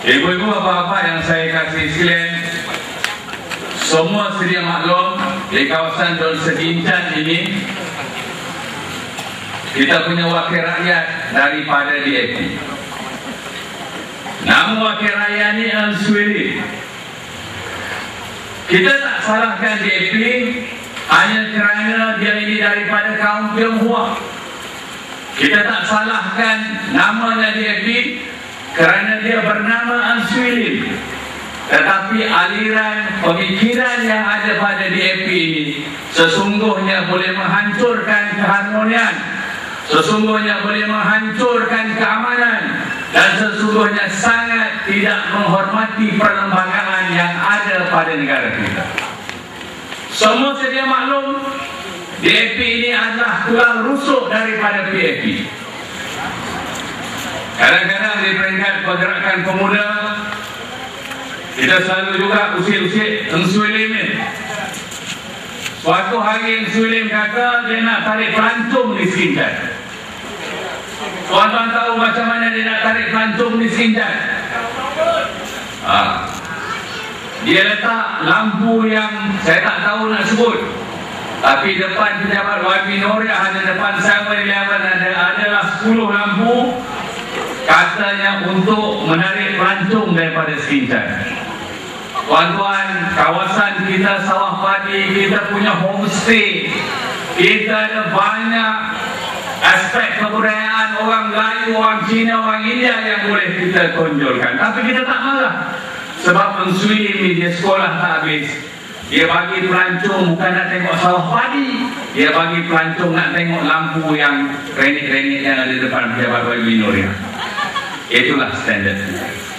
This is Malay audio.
Ibu-ibu bapa-bapa yang saya kasih sekalian Semua sedia maklum Di kawasan Don Sedincan ini Kita punya wakil rakyat daripada DAP Nama wakil rakyat ini Answiri Kita tak salahkan DAP Hanya kerana dia ini daripada kaum Tionghoa Kita tak salahkan namanya DAP kerana dia bernama Answili tetapi aliran pemikiran yang ada pada DAP ini sesungguhnya boleh menghancurkan keharmonian sesungguhnya boleh menghancurkan keamanan dan sesungguhnya sangat tidak menghormati perlembagaan yang ada pada negara kita. Semua sedia maklum DAP ini adalah tulang rusuk daripada PAP Kadang-kadang di peringkat pergerakan pemuda Kita selalu juga usir-usir Ensuilim ni. Suatu hari Ensuilim kata Dia nak tarik pelantung di Sinjan Tuan-tuan tahu macam mana dia nak tarik pelantung di Sinjan ha. Dia letak lampu yang Saya tak tahu nak sebut. Tapi depan pejabat YB Noria ada depan saya ada adalah 10 lampu katanya untuk menarik pelancong daripada Sincan. Tuan-tuan, kawasan kita sawah padi, kita punya homestay, kita ada banyak aspek kebudayaan orang Melayu, orang Cina, orang India yang boleh kita tonjolkan. Tapi kita tak marah. Sebab mensui ini dia sekolah tak habis. Dia bagi pelancong bukan nak tengok sawah padi. Dia bagi pelancong nak tengok lampu yang renik-renik yang ada depan pejabat Bagi Nuria. 影響が発展です。